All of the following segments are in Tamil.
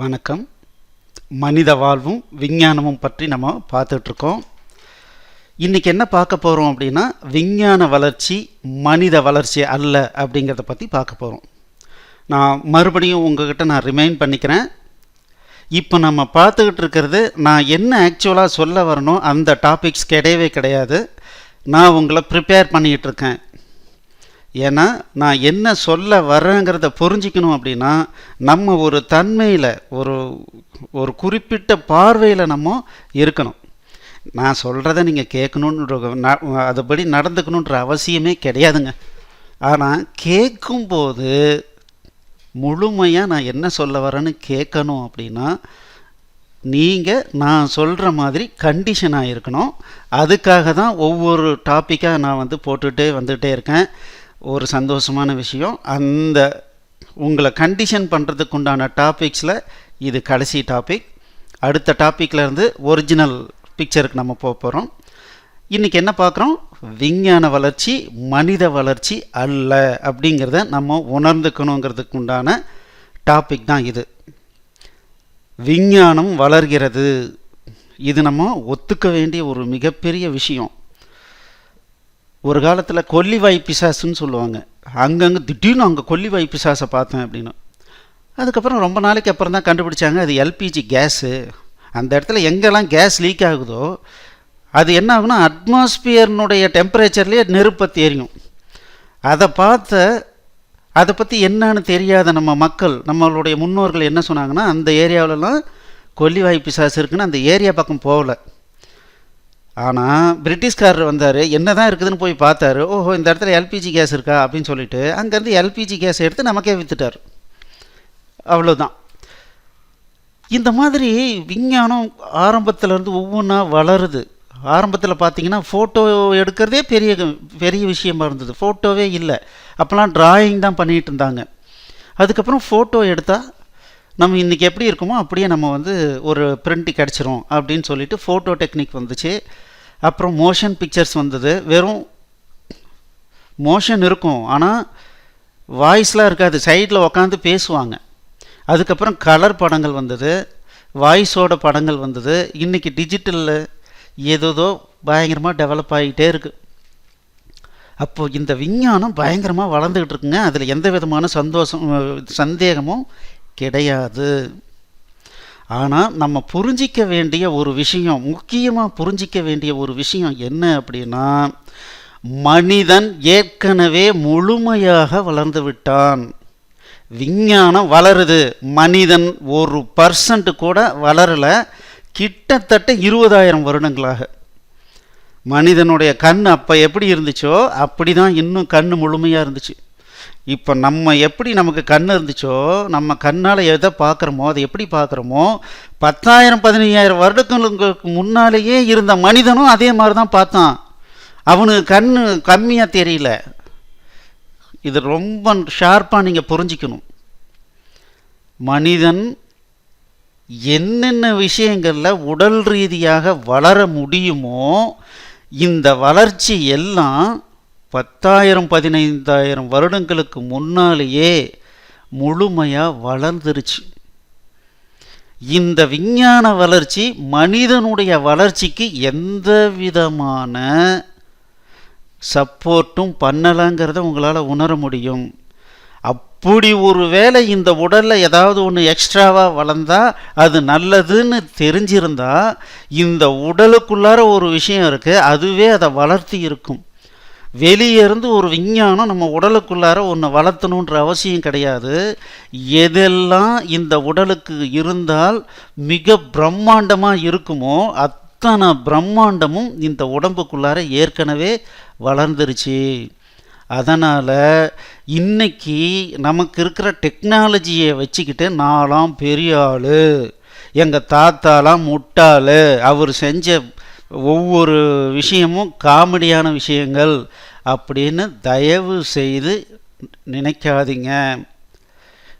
வணக்கம். மனித வாழ்வும் விஞ்ஞானமும் பற்றி நம்ம பார்த்துட்ருக்கோம். இன்றைக்கி என்ன பார்க்க போகிறோம் அப்படின்னா விஞ்ஞான வளர்ச்சி மனித வளர்ச்சி அல்ல அப்படிங்கிறத பற்றி பார்க்க போகிறோம் நான் மறுபடியும் உங்ககிட்ட நான் ரிமைண்ட் பண்ணிக்கிறேன். இப்போ நம்ம பார்த்துக்கிட்டு இருக்கிறது நான் என்ன ஆக்சுவலாக சொல்ல வரணும் அந்த டாபிக்ஸ் கிடையவே கிடையாது. நான் உங்களை ப்ரிப்பேர் பண்ணிகிட்ருக்கேன் ஏன்னா நான் என்ன சொல்ல வரேங்கிறத புரிஞ்சிக்கணும் அப்படின்னா நம்ம ஒரு தன்மையில் ஒரு ஒரு குறிப்பிட்ட பார்வையில் நம்ம இருக்கணும். நான் சொல்கிறத நீங்கள் கேட்கணுன்ற அதுபடி நடந்துக்கணுன்ற அவசியமே கிடையாதுங்க. ஆனால் கேட்கும்போது முழுமையாக நான் என்ன சொல்ல வரேன்னு கேட்கணும் அப்படின்னா நீங்கள் நான் சொல்கிற மாதிரி கண்டிஷனாக இருக்கணும். அதுக்காக தான் ஒவ்வொரு டாப்பிக்காக நான் வந்து போட்டுகிட்டே வந்துகிட்டே இருக்கேன். ஒரு சந்தோஷமான விஷயம். அந்த உங்களை கண்டிஷன் பண்ணுறதுக்கு உண்டான டாபிக்ஸில் இது கடைசி டாபிக் அடுத்த டாப்பிக்லேருந்து ஒரிஜினல் பிக்சருக்கு நம்ம போக போகிறோம் இன்றைக்கி என்ன பார்க்குறோம்? விஞ்ஞான வளர்ச்சி மனித வளர்ச்சி அல்ல அப்படிங்கிறத நம்ம உணர்ந்துக்கணுங்கிறதுக்கு உண்டான டாபிக் தான் இது. விஞ்ஞானம் வளர்கிறது. இது நம்ம ஒத்துக்க வேண்டிய ஒரு மிகப்பெரிய விஷயம். ஒரு காலத்தில் கொல்லிவாய் பிசாசுன்னு சொல்லுவாங்க. அங்கங்கே திடீர்னு அங்கே கொல்லிவாய் பிசாசை பார்த்தேன் அப்படின்னு. அதுக்கப்புறம் ரொம்ப நாளைக்கு அப்புறம் தான் கண்டுபிடிச்சாங்க அது எல்பிஜி கேஸு. அந்த இடத்துல எங்கெல்லாம் கேஸ் லீக் ஆகுதோ அது என்ன ஆகுனா அட்மாஸ்பியர்னுடைய டெம்பரேச்சர்லேயே நெருப்பை தெரியும் அதை பார்த்த அதை பற்றி என்னன்னு தெரியாத நம்ம மக்கள் நம்மளுடைய முன்னோர்கள் என்ன சொன்னாங்கன்னா அந்த ஏரியாவிலலாம் கொல்லிவாய் பிசாசு இருக்குன்னு அந்த ஏரியா பக்கம் போகலை. ஆனால் பிரிட்டிஷ்காரர் வந்தார் என்ன தான் இருக்குதுன்னு போய் பார்த்தாரு ஓஹோ இந்த இடத்துல எல்பிஜி கேஸ் இருக்கா அப்படின்னு சொல்லிட்டு அங்கேருந்து எல்பிஜி கேஸ் எடுத்து நமக்கே விற்றுட்டார் அவ்வளோதான் இந்த மாதிரி விஞ்ஞானம் ஆரம்பத்துலேருந்து ஒவ்வொன்றா வளருது. ஆரம்பத்தில் பார்த்தீங்கன்னா ஃபோட்டோ எடுக்கிறதே பெரிய பெரிய விஷயமா இருந்தது. ஃபோட்டோவே இல்லை. அப்போல்லாம் டிராயிங் தான் பண்ணிகிட்டு இருந்தாங்க. அதுக்கப்புறம் ஃபோட்டோ எடுத்தால் நம்ம இன்றைக்கி எப்படி இருக்குமோ அப்படியே நம்ம வந்து ஒரு பிரிண்ட் கிடச்சிரும் அப்படின்னு சொல்லிட்டு ஃபோட்டோ டெக்னிக் வந்துச்சு. அப்புறம் மோஷன் பிக்சர்ஸ் வந்தது. வெறும் மோஷன் இருக்கும். ஆனால் வாய்ஸ்லாம் இருக்காது. சைடில் உக்காந்து பேசுவாங்க. அதுக்கப்புறம் கலர் படங்கள் வந்தது. வாய்ஸோட படங்கள் வந்தது. இன்றைக்கி டிஜிட்டலில் ஏதோதோ பயங்கரமாக டெவலப் ஆகிட்டே இருக்குது அப்போது இந்த விஞ்ஞானம் பயங்கரமாக வளர்ந்துக்கிட்டு இருக்குங்க. அதில் எந்த விதமான சந்தோஷம் சந்தேகமும் கிடையாது. ஆனால் நம்ம புரிஞ்சிக்க வேண்டிய ஒரு விஷயம் முக்கியமாக புரிஞ்சிக்க வேண்டிய ஒரு விஷயம் என்ன அப்படின்னா மனிதன் ஏற்கனவே முழுமையாக வளர்ந்து விட்டான். விஞ்ஞானம் வளருது. மனிதன் ஒரு பர்சன்ட் கூட வளரல. கிட்டத்தட்ட இருபதாயிரம் வருடங்களாக. மனிதனுடைய கண் அப்போ எப்படி இருந்துச்சோ அப்படி தான் இன்னும் கண் முழுமையாக இருந்துச்சு. இப்போ நம்ம எப்படி நமக்கு கண் இருந்துச்சோ நம்ம கண்ணால் எதை பார்க்குறோமோ அதை எப்படி பார்க்குறோமோ பத்தாயிரம் பதினையாயிரம் வருடங்களுக்கு முன்னாலேயே இருந்த மனிதனும் அதே மாதிரி தான் பார்த்தான். அவனுக்கு கண் கம்மியாக தெரியல. இது ரொம்ப ஷார்ப்பாக நீங்கள் புரிஞ்சிக்கணும். மனிதன் என்னென்ன விஷயங்களில் உடல் ரீதியாக வளர முடியுமோ இந்த வளர்ச்சி எல்லாம் பத்தாயிரம் பதினைந்தாயிரம் வருடங்களுக்கு முன்னாலேயே முழுமையாக வளர்ந்துருச்சு. இந்த விஞ்ஞான வளர்ச்சி மனிதனுடைய வளர்ச்சிக்கு எந்த விதமான சப்போர்ட்டும் பண்ணலாங்கிறத உங்களால் உணர முடியும். அப்படி ஒரு வேளை இந்த உடலில் ஏதாவது ஒன்று எக்ஸ்ட்ராவாக வளர்ந்தால் அது நல்லதுன்னு தெரிஞ்சிருந்தால் இந்த உடலுக்குள்ளார ஒரு விஷயம் இருக்குது அதுவே அதை வளர்த்தி இருக்கும். வெளியே இருந்து ஒரு விஞ்ஞானம் நம்ம உடலுக்குள்ளார ஒன்று வளர்த்தணுன்ற அவசியம் கிடையாது. எதெல்லாம் இந்த உடலுக்கு இருந்தால் மிக பிரம்மாண்டமாக இருக்குமோ அத்தனை பிரம்மாண்டமும் இந்த உடம்புக்குள்ளார ஏற்கனவே வளர்ந்துருச்சு. அதனால் இன்னைக்கு நமக்கு இருக்கிற டெக்னாலஜியை வச்சுக்கிட்டு நாலாம் பெரிய ஆள் எங்கள் தாத்தாலாம் முட்டாள் அவர் செஞ்ச ஒவ்வொரு விஷயமும் காமெடியான விஷயங்கள் அப்படின்னு தயவு செய்து நினைக்காதீங்க.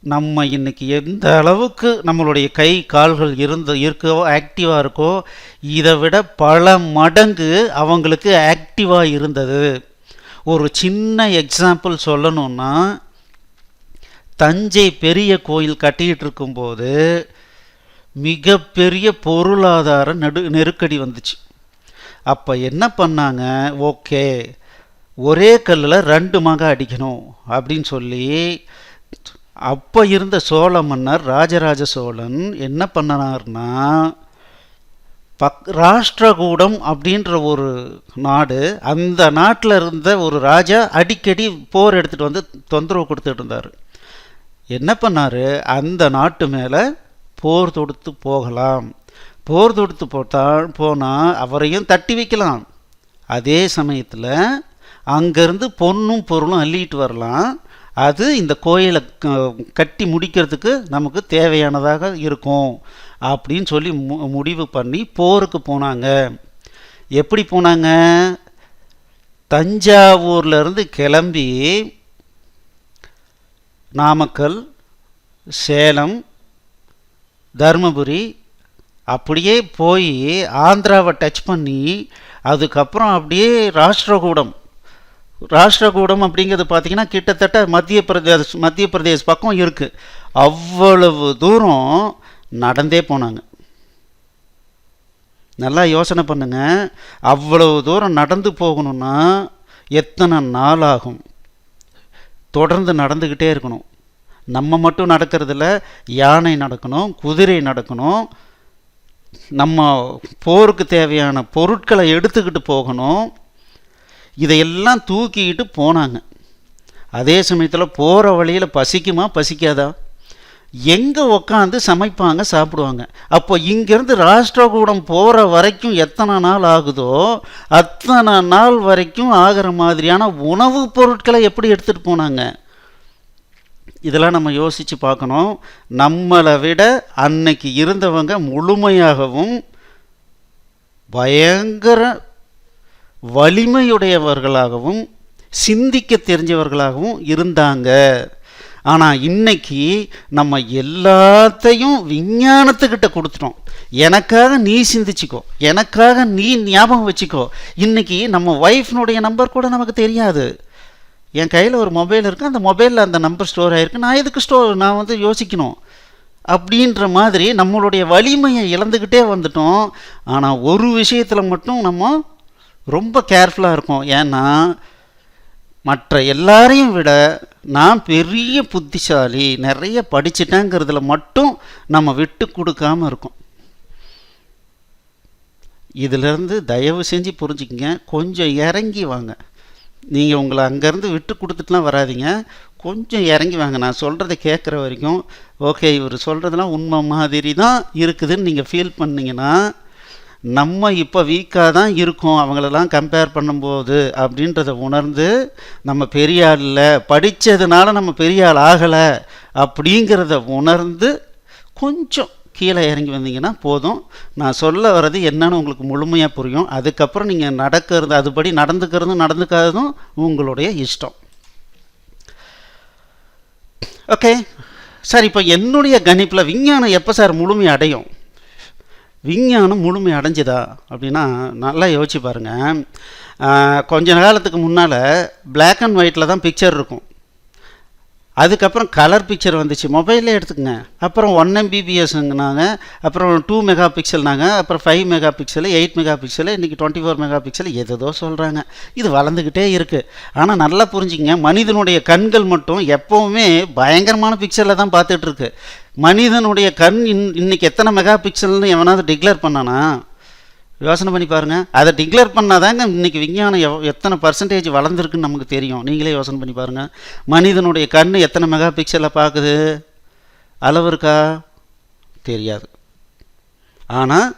நம்ம இன்னைக்கு எந்த அளவுக்கு நம்மளுடைய கை கால்கள் இருந்த இருக்கோ ஆக்டிவாக இருக்கோ இதை விட பல மடங்கு அவங்களுக்கு ஆக்டிவாக இருந்தது. ஒரு சின்ன எக்ஸாம்பிள் சொல்லணுன்னா தஞ்சை பெரிய கோயில் கட்டிக்கிட்டு இருக்கும்போது மிகப்பெரிய பொருளாதார நடு நெருக்கடி வந்துச்சு. அப்போ என்ன பண்ணாங்க? ஓகே ஒரே கல்லில் ரெண்டு மக அடிக்கணும் அப்படின்னு சொல்லி அப்போ இருந்த சோழ மன்னர் ராஜராஜ சோழன் என்ன பண்ணனார்னா பக் ராஷ்டிரகூடம் அப்படின்ற ஒரு நாடு அந்த நாட்டில் இருந்த ஒரு ராஜா அடிக்கடி போர் எடுத்துகிட்டு வந்து தொந்தரவு கொடுத்துட்டு இருந்தார். என்ன பண்ணார்? அந்த நாட்டு மேலே போர் தொடுத்து போகலாம். போர் தொடுத்து போட்டால் போனால் அவரையும் தட்டி வைக்கலாம். அதே சமயத்தில் அங்கேருந்து பொண்ணும் பொருளும் அள்ளிட்டு வரலாம். அது இந்த கோயிலை க- கட்டி முடிக்கிறதுக்கு நமக்கு தேவையானதாக இருக்கும் அப்படின்னு சொல்லி மு முடிவு பண்ணி போருக்கு போனாங்க. எப்படி போனாங்க? தஞ்சாவூர்லேருந்து கிளம்பி நாமக்கல் சேலம் தருமபுரி அப்படியே போய் ஆந்திராவை டச் பண்ணி அதுக்கப்புறம் அப்படியே ராஷ்டிரகூடம். ராஷ்டிரகூடம் அப்படிங்கிறது பார்த்திங்கன்னா கிட்டத்தட்ட மத்திய பிரதேஷ் மத்திய பிரதேஷ் பக்கம் இருக்குது அவ்வளவு தூரம் நடந்தே போனாங்க. நல்லா யோசனை பண்ணுங்க. அவ்வளவு தூரம் நடந்து போகணுன்னா எத்தனை நாள் ஆகும்? தொடர்ந்து நடந்துக்கிட்டே இருக்கணும். நம்ம மட்டும் நடக்கிறதுல யானை நடக்கணும் குதிரை நடக்கணும் நம்ம போருக்கு தேவையான பொருட்களை எடுத்துக்கிட்டு போகணும். இதையெல்லாம் தூக்கிக்கிட்டு போனாங்க. அதே சமயத்தில் போகிற வழியில் பசிக்குமா? பசிக்காதா? எங்கே உக்காந்து சமைப்பாங்க சாப்பிடுவாங்க. அப்போ இங்கேருந்து ராஷ்டிரகூடம் போகிற வரைக்கும் எத்தனை நாள் ஆகுதோ அத்தனை நாள் வரைக்கும் ஆகிற மாதிரியான உணவுப் பொருட்களை எப்படி எடுத்துகிட்டு போனாங்க? இதெல்லாம் நம்ம யோசித்து பார்க்கணும். நம்மளை விட அன்னைக்கு இருந்தவங்க முழுமையாகவும் பயங்கர வலிமையுடையவர்களாகவும் சிந்திக்க தெரிஞ்சவர்களாகவும் இருந்தாங்க. ஆனால் இன்னைக்கு நம்ம எல்லாத்தையும் விஞ்ஞானத்துக்கிட்ட கொடுத்துட்டோம். எனக்காக நீ சிந்திச்சுக்கோ. எனக்காக நீ ஞாபகம் வச்சுக்கோ. இன்னைக்கு நம்ம ஒய்ஃப்னுடைய நம்பர் கூட நமக்கு தெரியாது. என் கையில் ஒரு மொபைல் இருக்குது அந்த மொபைலில் அந்த நம்பர் ஸ்டோர் ஆகிருக்கு நான் எதுக்கு ஸ்டோர் நான் வந்து யோசிக்கணும். அப்படின்ற மாதிரி நம்மளுடைய வலிமையை இழந்துக்கிட்டே வந்துட்டோம். ஆனால் ஒரு விஷயத்தில் மட்டும் நம்ம ரொம்ப கேர்ஃபுல்லாக இருக்கோம். ஏன்னா மற்ற எல்லாரையும் விட நான் பெரிய புத்திசாலி நிறைய படிச்சிட்டேங்கிறதுல மட்டும் நம்ம விட்டு கொடுக்காம இருக்கோம். இதிலிருந்து தயவு செஞ்சு புரிஞ்சுக்கங்க. கொஞ்சம் இறங்கி வாங்க. நீங்கள் உங்களை அங்கேருந்து விட்டு கொடுத்துட்டுலாம் வராதீங்க. கொஞ்சம் இறங்கி வாங்க. நான் சொல்கிறத கேட்குற வரைக்கும் ஓகே இவர் சொல்கிறதெல்லாம் உண்மை மாதிரி தான் இருக்குதுன்னு நீங்கள் ஃபீல் பண்ணீங்கன்னா நம்ம இப்போ வீக்காக தான் இருக்கோம். அவங்களெல்லாம் கம்பேர் பண்ணும்போது அப்படின்றத உணர்ந்து நம்ம பெரிய ஆள் இல்லை படித்ததுனால நம்ம பெரிய ஆள் ஆகலை அப்படிங்கிறத உணர்ந்து கொஞ்சம் கீழே இறங்கி வந்தீங்கன்னா போதும். நான் சொல்ல வர்றது என்னன்னு உங்களுக்கு முழுமையாக புரியும். அதுக்கப்புறம் நீங்கள் நடக்கிறது அதுபடி நடந்துக்கிறதும் நடந்துக்காததும் உங்களுடைய இஷ்டம். ஓகே சார் இப்போ என்னுடைய கணிப்பில் விஞ்ஞானம் எப்போ சார் முழுமை அடையும்? விஞ்ஞானம் முழுமை அடைஞ்சுதா? அப்படின்னா நல்லா யோசிச்சு பாருங்கள் கொஞ்ச காலத்துக்கு முன்னால் பிளாக் அண்ட் ஒயிட்டில் தான் பிக்சர் இருக்கும். அதுக்கப்புறம் கலர் பிக்சர் வந்துச்சு. மொபைலே எடுத்துக்கங்க. அப்புறம் ஒன் எம்பிபிஎஸ்ங்கனாங்க அப்புறம் டூ மெகா பிக்சல்னாங்க அப்புறம் five mega pixel eight mega pixel இன்றைக்கி டுவெண்ட்டி ஃபோர் மெகா பிக்சல் எதோ சொல்கிறாங்க இது வளர்ந்துக்கிட்டே இருக்குது ஆனால் நல்லா புரிஞ்சுங்க மனிதனுடைய கண்கள் மட்டும் எப்போவுமே பயங்கரமான பிக்சலில் தான் பார்த்துட்ருக்கு மனிதனுடைய கண் இன் இன்னைக்கு எத்தனை மெகா பிக்சல்னு எவனாவது டிக்ளேர் பண்ணானா யோசனை பண்ணி பாருங்கள் அதை டிக்ளேர் பண்ணாதாங்க இன்றைக்கி விஞ்ஞானம் எவ் எத்தனை பர்சன்டேஜ் வளர்ந்துருக்குன்னு நமக்கு தெரியும். நீங்களே யோசனை பண்ணி பாருங்கள் மனிதனுடைய கண் எத்தனை மெகா பிக்சலை பார்க்குது அளவு இருக்கா? தெரியாது. ஆனால்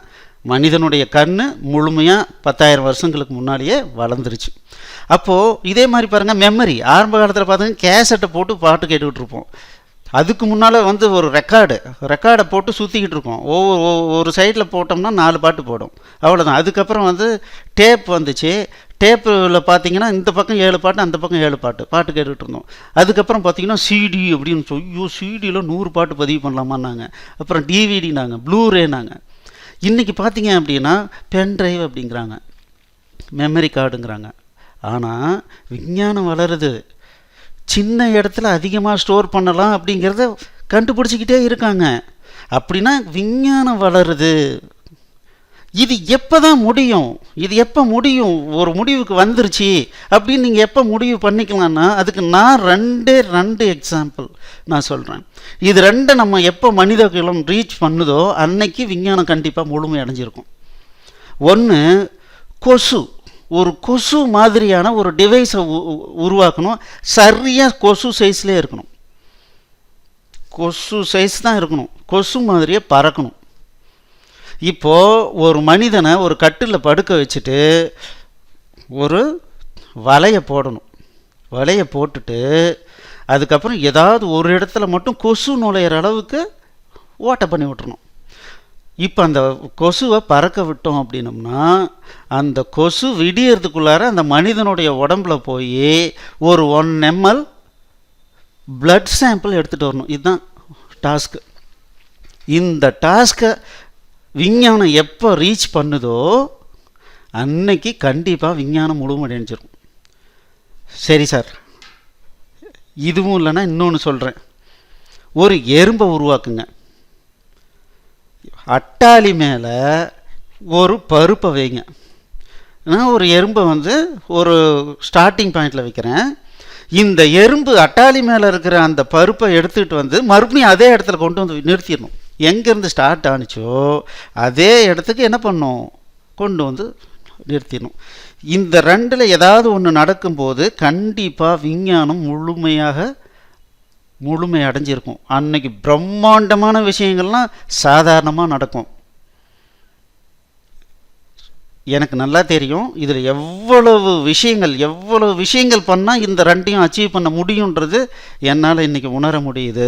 மனிதனுடைய கண் முழுமையாக பத்தாயிரம் வருஷங்களுக்கு முன்னாடியே வளர்ந்துருச்சு. அப்போது இதே மாதிரி பாருங்கள் மெமரி ஆரம்ப காலத்தில் பார்த்தீங்கன்னா கேசட்டை போட்டு பாட்டு கேட்டுக்கிட்டு இருப்போம். அதுக்கு முன்னால் வந்து ஒரு ரெக்கார்டு. ரெக்கார்டை போட்டு சுற்றிக்கிட்டு இருக்கோம். ஒவ்வொரு ஒரு சைடில் போட்டோம்னா நாலு பாட்டு போடும். அவ்வளோதான் அதுக்கப்புறம் வந்து டேப் வந்துச்சு. டேப்பில் பார்த்தீங்கன்னா இந்த பக்கம் ஏழு பாட்டு அந்த பக்கம் ஏழு பாட்டு. பாட்டு கேட்டுகிட்டு இருந்தோம். அதுக்கப்புறம் பார்த்தீங்கன்னா சிடி அப்படின்னு சொல்லி ஐயோ சிடியில் நூறு பாட்டு பதிவு பண்ணலாமான்னாங்க. அப்புறம் டிவிடினாங்க ப்ளூரேனாங்க இன்றைக்கி பார்த்தீங்க அப்படின்னா பென் ட்ரைவ் அப்படிங்கிறாங்க. மெமரி கார்டுங்கிறாங்க ஆனால் விஞ்ஞானம் வளருது. சின்ன இடத்துல அதிகமாக ஸ்டோர் பண்ணலாம் அப்படிங்கிறத கண்டுபிடிச்சிக்கிட்டே இருக்காங்க. அப்படின்னா விஞ்ஞானம் வளருது. இது எப்போ தான் முடியும்? இது எப்போ முடியும்? ஒரு முடிவுக்கு வந்துருச்சு அப்படின்னு நீங்கள் எப்போ முடிவு பண்ணிக்கலாம்னா அதுக்கு நான் ரெண்டே ரெண்டு எக்ஸாம்பிள் நான் சொல்கிறேன் இது ரெண்டை நம்ம எப்போ மனித குலம் ரீச் பண்ணுதோ அன்னைக்கு விஞ்ஞானம் கண்டிப்பாக முழுமை அடைஞ்சிருக்கும். ஒன்று கொசு. ஒரு கொசு மாதிரியான ஒரு டிவைஸை உருவாக்கணும். சரியாக கொசு சைஸ்லேயே இருக்கணும். கொசு சைஸ் தான் இருக்கணும். கொசு மாதிரியே பறக்கணும். இப்போது ஒரு மனிதனை ஒரு கட்டில் படுக்க வச்சுட்டு ஒரு வலையை போடணும். வலையை போட்டுட்டு அதுக்கப்புறம் ஏதாவது ஒரு இடத்துல மட்டும் கொசு நுழையிற அளவுக்கு ஓட்டை பண்ணி விட்டுறணும். இப்போ அந்த கொசுவை பறக்க விட்டோம் அப்படின்னம்னா அந்த கொசு விடியறதுக்குள்ளார அந்த மனிதனுடைய உடம்புல போய் ஒரு ஒன் எம்எல் பிளட் சாம்பிள் எடுத்துகிட்டு வரணும். இதுதான் டாஸ்க்கு இந்த டாஸ்க்கை விஞ்ஞானம் எப்போ ரீச் பண்ணுதோ அன்னைக்கு கண்டிப்பாக விஞ்ஞானம் முழுமடைஞ்சிரும். சரி சார் இதுவும் இல்லைன்னா இன்னொன்று சொல்கிறேன் ஒரு எறும்பை உருவாக்குங்க. அட்டாளி மேலே ஒரு பருப்பை வைங்க. நான் ஒரு எறும்பை வந்து ஒரு ஸ்டார்டிங் பாயிண்டில் வைக்கிறேன். இந்த எறும்பு அட்டாளி மேலே இருக்கிற அந்த பருப்பை எடுத்துகிட்டு வந்து மறுபடியும் அதே இடத்துல கொண்டு வந்து நிறுத்திடணும். எங்கேருந்து ஸ்டார்ட் ஆனிச்சோ அதே இடத்துக்கு என்ன பண்ணும்? கொண்டு வந்து நிறுத்திடணும். இந்த ரெண்டில் ஏதாவது ஒன்று நடக்கும்போது கண்டிப்பாக விஞ்ஞானம் முழுமையாக முழுமை அடைஞ்சிருக்கும். அன்னைக்கு பிரம்மாண்டமான விஷயங்கள்லாம் சாதாரணமாக நடக்கும். எனக்கு நல்லா தெரியும் இதில் எவ்வளவு விஷயங்கள் எவ்வளவு விஷயங்கள் பண்ணால் இந்த ரெண்டையும் அச்சீவ் பண்ண முடியுன்றது என்னால் இன்றைக்கி உணர முடியுது.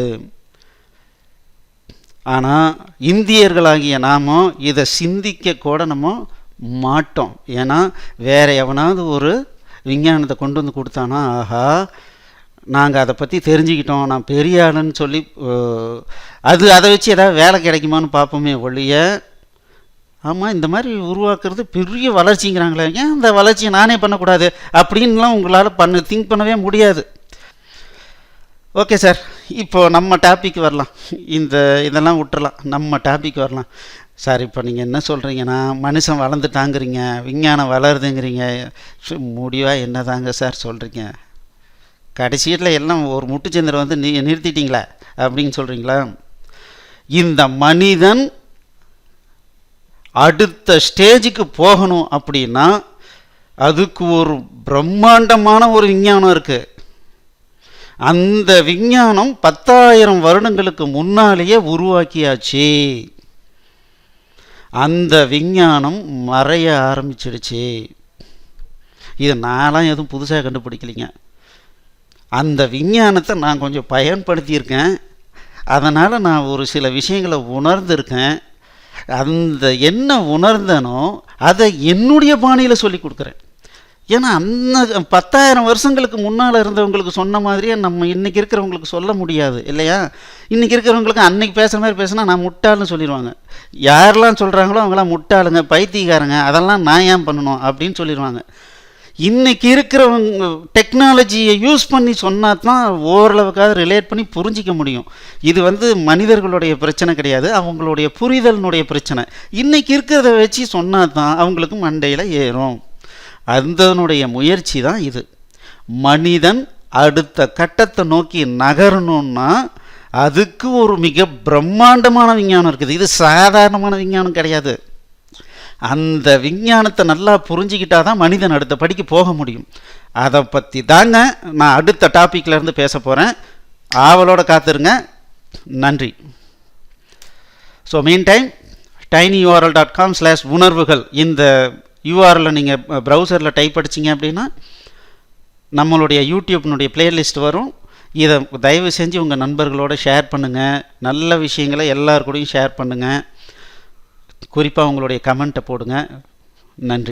ஆனால் இந்தியர்களாகிய நாம இதை சிந்திக்க கூட நம்ம மாட்டோம். ஏன்னா வேற எவனாவது ஒரு விஞ்ஞானத்தை கொண்டு வந்து கொடுத்தானா ஆஹா நாங்கள் அதை பற்றி தெரிஞ்சுக்கிட்டோம். நான் பெரிய ஆளுன்னு சொல்லி அது அதை வச்சு ஏதாவது வேலை கிடைக்குமான்னு பார்ப்போமே ஒழிய ஆமாம் இந்த மாதிரி உருவாக்குறது பெரிய வளர்ச்சிங்கிறாங்களே. ஏன் இந்த வளர்ச்சியை நானே பண்ணக்கூடாது? அப்படின்லாம் உங்களால் பண்ண திங்க் பண்ணவே முடியாது. ஓகே சார் இப்போ நம்ம டாபிக் வரலாம். இந்த இதெல்லாம் விட்டுறலாம். நம்ம டாபிக் வரலாம். சார் இப்போ நீங்கள் என்ன சொல்கிறீங்கன்னா மனுஷன் வளர்ந்துட்டாங்கிறீங்க விஞ்ஞானம் வளருதுங்கிறீங்க. முடிவாக என்ன தாங்க சார் சொல்கிறீங்க கடைசியில் எல்லாம் ஒரு முட்டுச்சந்திர வந்து நீ நிறுத்திட்டீங்களா அப்படின்னு சொல்கிறீங்களா இந்த மனிதன் அடுத்த ஸ்டேஜுக்கு போகணும் அப்படின்னா அதுக்கு ஒரு பிரம்மாண்டமான ஒரு விஞ்ஞானம் இருக்குது அந்த விஞ்ஞானம் பத்தாயிரம் வருடங்களுக்கு முன்னாலேயே உருவாக்கியாச்சு. அந்த விஞ்ஞானம் மறைய ஆரம்பிச்சிடுச்சு. இது நான்லாம் எதுவும் புதுசாக கண்டுபிடிக்கலைங்க. அந்த விஞ்ஞானத்தை நான் கொஞ்சம் பயன்படுத்தியிருக்கேன். அதனால் நான் ஒரு சில விஷயங்களை உணர்ந்திருக்கேன். அந்த என்ன உணர்ந்தனோ அதை என்னுடைய பாணியில் சொல்லி கொடுக்குறேன். ஏன்னா அந்த பத்தாயிரம் வருஷங்களுக்கு முன்னால் இருந்தவங்களுக்கு சொன்ன மாதிரியே நம்ம இன்றைக்கி இருக்கிறவங்களுக்கு சொல்ல முடியாது இல்லையா? இன்றைக்கி இருக்கிறவங்களுக்கு அன்னைக்கு பேசுகிற மாதிரி பேசினா நான் முட்டாள்னு சொல்லிடுவாங்க. யாரெல்லாம் சொல்கிறாங்களோ அவங்களாம் முட்டாளுங்க பைத்தியக்காரங்க அதெல்லாம் நான் ஏன் பண்ணணும் அப்படின்னு சொல்லிடுவாங்க. இன்றைக்கி இருக்கிறவங்க டெக்னாலஜியை யூஸ் பண்ணி சொன்னால் தான் ஓரளவுக்காக ரிலேட் பண்ணி புரிஞ்சிக்க முடியும். இது வந்து மனிதர்களுடைய பிரச்சனை கிடையாது அவங்களுடைய புரிதலினுடைய பிரச்சனை. இன்றைக்கி இருக்கிறத வச்சு சொன்னால் தான் அவங்களுக்கு மண்டையில் ஏறும். அந்தனுடைய முயற்சி தான் இது. மனிதன் அடுத்த கட்டத்தை நோக்கி நகரணும்னா அதுக்கு ஒரு மிக பிரம்மாண்டமான விஞ்ஞானம் இருக்குது. இது சாதாரணமான விஞ்ஞானம் கிடையாது. அந்த விஞ்ஞானத்தை நல்லா புரிஞ்சுக்கிட்டா தான் மனிதன் அடுத்த படிக்கு போக முடியும். அதை பற்றி தாங்க நான் அடுத்த டாப்பிக்லேருந்து பேச போகிறேன் ஆவலோட காத்துருங்க. நன்றி. So meantime tiny URL dot com slash உணர்வுகள் இந்த யூஆரில் நீங்கள் ப்ரௌசரில் டைப் அடிச்சிங்க அப்படின்னா நம்மளுடைய யூடியூப்னுடைய பிளேலிஸ்ட் வரும். இதை தயவு செஞ்சு உங்கள் நண்பர்களோடு ஷேர் பண்ணுங்கள் நல்ல விஷயங்களை எல்லார் கூடயும் ஷேர் பண்ணுங்கள் குறிப்பாக உங்களுடைய கமெண்ட்டை போடுங்க. நன்றி.